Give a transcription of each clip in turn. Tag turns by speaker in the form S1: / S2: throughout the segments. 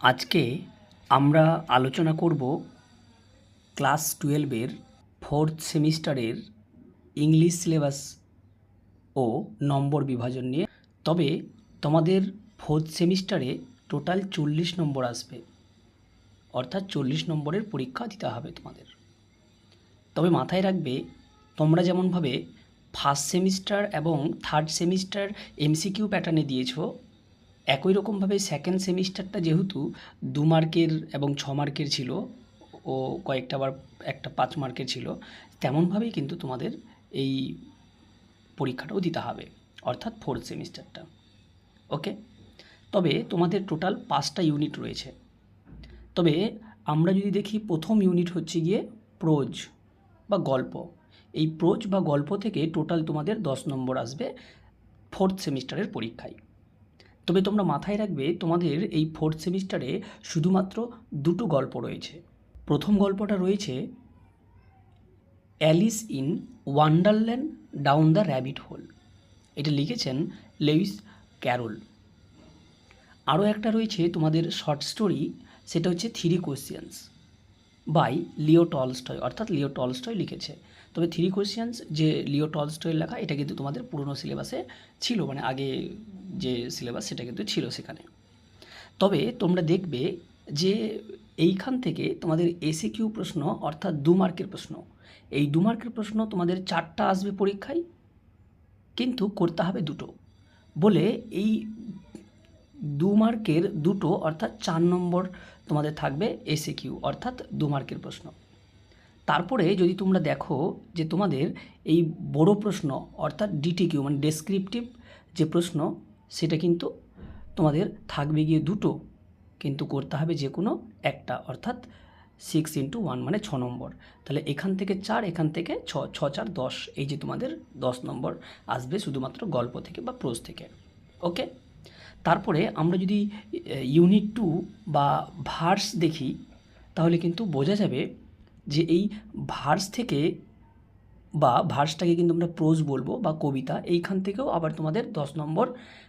S1: আজকে আমরা আলোচনা করব ক্লাস টুয়েলভের ফোর্থ সেমিস্টারের ইংলিশ সিলেবাস ও নম্বর বিভাজন নিয়ে। তবে তোমাদের ফোর্থ সেমিস্টারে টোটাল চল্লিশ নম্বর আসবে। অর্থাৎ চল্লিশ নম্বরের পরীক্ষা দিতে হবে তোমাদের। তবে মাথায় রাখবে, তোমরা যেমনভাবে ফার্স্ট সেমিস্টার এবং থার্ড সেমিস্টার এমসিকিউ প্যাটার্নে দিয়েছ একই রকমভাবে সেকেন্ড সেমিস্টারটা যেহেতু দু মার্কের এবং ছ মার্কের ছিল, ও কয়েকটা আবার একটা পাঁচ মার্কের ছিল, তেমনভাবেই কিন্তু তোমাদের এই পরীক্ষাটাও দিতে হবে, অর্থাৎ ফোর্থ সেমিস্টারটা। ওকে তবে তোমাদের টোটাল পাঁচটা ইউনিট রয়েছে। তবে আমরা যদি দেখি প্রথম ইউনিট হচ্ছে গিয়ে প্রোজ বা গল্প। এই প্রোজ বা গল্প থেকে টোটাল তোমাদের দশ নম্বর আসবে ফোর্থ সেমিস্টারের পরীক্ষায়। তবে তোমরা মাথায় রাখবে, তোমাদের এই ফোর্থ সেমিস্টারে শুধুমাত্র দুটো গল্প রয়েছে। প্রথম গল্পটা রয়েছে Alice in Wonderland down the rabbit hole এটা লিখেছেন লেউইস ক্যারোল আরও একটা রয়েছে তোমাদের শর্ট স্টোরি সেটা হচ্ছে three questions by Leo Tolstoy অর্থাৎ লিও টলস্টয় লিখেছে। তবে থ্রি কোয়েশ্চেন্স যে লিও টলস্টয়ের লেখা, এটা কিন্তু তোমাদের পুরনো সিলেবাসে ছিল মানে আগে যে সিলেবাস সেটা কিন্তু ছিল সেখানে। তবে তোমরা দেখবে যে এইখান থেকে তোমাদের এসে কিউ প্রশ্ন অর্থাৎ দু মার্কের প্রশ্ন, এই দু মার্কের প্রশ্ন তোমাদের চারটা আসবে পরীক্ষায়, কিন্তু করতে হবে দুটো। বলে এই দু মার্কের দুটো অর্থাৎ চার নম্বর তোমাদের থাকবে এসে কিউ অর্থাৎ দু মার্কের প্রশ্ন। তারপরে যদি তোমরা দেখো যে তোমাদের এই বড় প্রশ্ন অর্থাৎ ডিটি কিউ মানে ডেসক্রিপটিভ যে প্রশ্ন সেটা কিন্তু তোমাদের থাকবে গিয়ে দুটো। কিন্তু করতে হবে যে কোনো একটা, অর্থাৎ সিক্স ইন্টু ওয়ান মানে ছ নম্বর। তাহলে এখান থেকে চার, এখান থেকে ছ ছ, চার, দশ, এই যে তোমাদের দশ নম্বর আসবে শুধুমাত্র গল্প থেকে বা প্রোজ থেকে। ওকে তারপরে আমরা যদি ইউনিট টু বা ভার্স দেখি, তাহলে কিন্তু বোঝা যাবে যে এই ভার্স থেকে বা ভার্সটাকে কিন্তু আমরা প্রোজ বলব বা কবিতা, এইখান থেকেও আবার তোমাদের দশ নম্বর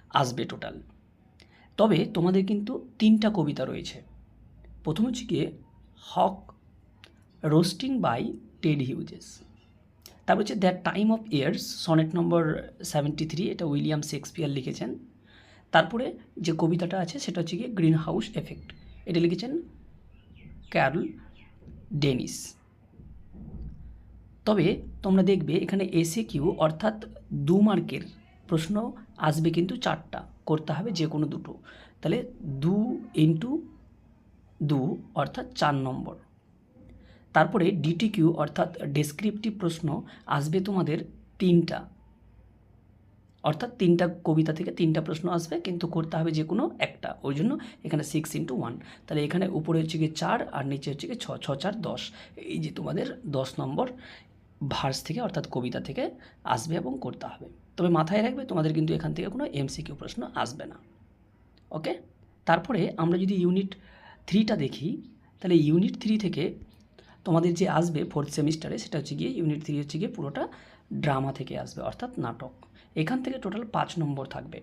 S1: আসবে টোটাল। তবে তোমাদের কিন্তু তিনটা কবিতা রয়েছে। প্রথম হচ্ছে গিয়ে hawk, roosting by Ted Hughes. তারপর হচ্ছে the time of years, sonnet number seventy three, এটা উইলিয়াম শেক্সপিয়ার লিখেছেন। তারপরে যে কবিতাটা আছে, সেটা হচ্ছে গিয়ে গ্রিন হাউস এফেক্ট। এটা লিখেছেন ক্যারল ডেনিস। তবে তোমরা দেখবে এখানে এসে কিউ অর্থাৎ দু মার্কের প্রশ্ন আসবে কিন্তু চারটা, করতে হবে যে কোনো দুটো। তাহলে দু ইন্টু দু অর্থাৎ চার নম্বর। তারপরে ডিটি কিউ অর্থাৎ ডেসক্রিপটিভ প্রশ্ন আসবে তোমাদের তিনটা। অর্থাৎ তিনটা কবিতা থেকে তিনটা প্রশ্ন আসবে, কিন্তু করতে হবে যে কোনো একটা। ওই জন্য এখানে সিক্স ইন্টু ওয়ান তাহলে এখানে উপরে হচ্ছে গিয়ে চার আর নিচে হচ্ছে গিয়ে ছ ছ চার দশ। এই যে তোমাদের দশ নম্বর। ভার্স থেকে, অর্থাৎ কবিতা থেকে আসবে এবং করতে হবে। তবে মাথায় রাখবে, তোমাদের কিন্তু এখান থেকে কোনো এমসিকিউ প্রশ্ন আসবে না। ওকে? তারপরে আমরা যদি ইউনিট থ্রিটা দেখি, তাহলে ইউনিট থ্রি থেকে তোমাদের যে আসবে ফোর্থ সেমিস্টারে সেটা হচ্ছে গিয়ে ইউনিট থ্রি হচ্ছে গিয়ে পুরোটা ড্রামা থেকে আসবে, অর্থাৎ নাটক। এখান থেকে টোটাল পাঁচ নম্বর থাকবে।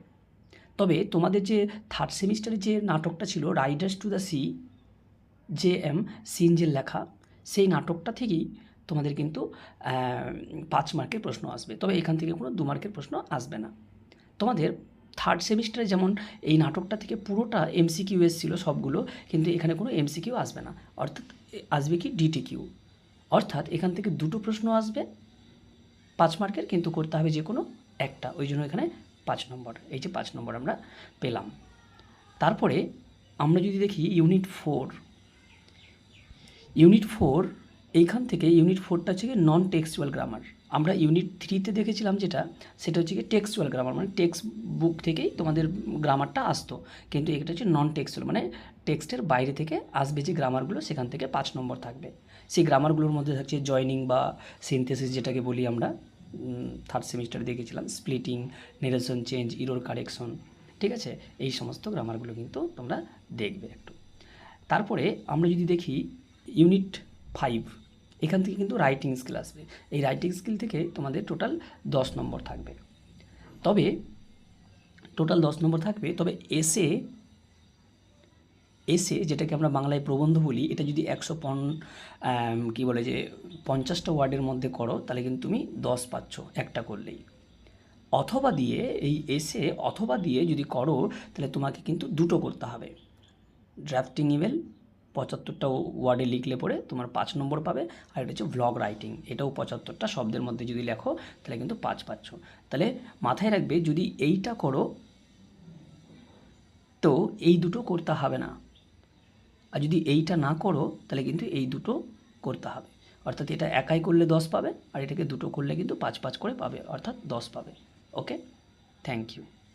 S1: তবে তোমাদের যে থার্ড সেমিস্টারে যে নাটকটা ছিল riders to the sea J M সিনজের লেখা, সেই নাটকটা থেকেই তোমাদের কিন্তু পাঁচ মার্কের প্রশ্ন আসবে। তবে এখান থেকে কোনো দু মার্কের প্রশ্ন আসবে না। তোমাদের থার্ড সেমিস্টারে যেমন এই নাটকটা থেকে পুরোটা এমসিকিউ এসেছিল সবগুলো, কিন্তু এখানে কোনো এমসিকিউ আসবে না। অর্থাৎ আসবে কি ডিটি কিউ অর্থাৎ এখান থেকে দুটো প্রশ্ন আসবে, পাঁচ মার্কের কিন্তু করতে হবে যে কোনো একটা। ওই জন্য এখানে পাঁচ নম্বর। এই যে পাঁচ নম্বর আমরা পেলাম। তারপরে আমরা যদি দেখি ইউনিট ফোর ইউনিট ফোর এইখান থেকে ইউনিট ফোরটা হচ্ছে গিয়ে নন টেক্সচুয়াল গ্রামার আমরা ইউনিট থ্রিতে দেখেছিলাম যেটা, সেটা হচ্ছে গিয়ে টেক্সচুয়াল গ্রামার মানে টেক্সট বুক থেকেই তোমাদের গ্রামারটা আসতো। কিন্তু এটা হচ্ছে নন টেক্সচুয়াল মানে টেক্সটের বাইরে থেকে আসবে যে গ্রামারগুলো সেখান থেকে পাঁচ নম্বর থাকবে। সেই গ্রামারগুলোর মধ্যে থাকছে জয়নিং বা সিনথেসিস যেটাকে বলি আমরা থার্ড সেমিস্টারে দেখেছিলাম splitting narration change error correction ঠিক আছে? এই সমস্ত গ্রামারগুলো কিন্তু তোমরা দেখবে একটু। তারপরে আমরা যদি দেখি ইউনিট ফাইভ এখান থেকে কিন্তু রাইটিং স্কিল আসবে। এই রাইটিং স্কিল থেকে তোমাদের টোটাল দশ নম্বর থাকবে। তবে টোটাল দশ নম্বর থাকবে, তবে এসে এসে যেটাকে আমরা বাংলায় প্রবন্ধ বলি, এটা যদি একশো পন কি বলে যে পঞ্চাশটা ওয়ার্ডের মধ্যে করো, তাহলে কিন্তু তুমি দশ পাচ্ছ একটা করলেই। অথবা দিয়ে এই এসে অথবা দিয়ে যদি করো, তাহলে তোমাকে কিন্তু দুটো করতে হবে। ড্রাফটিং ইমেল পঁচাত্তরটা ওয়ার্ডে লিখলে পরে তোমার পাঁচ নম্বর পাবে, আর এটা হচ্ছে ভ্লগ রাইটিং এটাও পঁচাত্তরটা শব্দের মধ্যে যদি লেখো, তাহলে কিন্তু পাঁচ পাচ্ছ। তাহলে মাথায় রাখবে, যদি এইটা করো, তো এই দুটো করতে হবে না। আর যদি এইটা না করো, তাহলে কিন্তু এই দুটো করতে হবে। অর্থাৎ এটা একাই করলে দশ পাবে, আর এটাকে দুটো করলে কিন্তু পাঁচ পাঁচ করে পাবে, অর্থাৎ দশ পাবে। ওকে? Thank you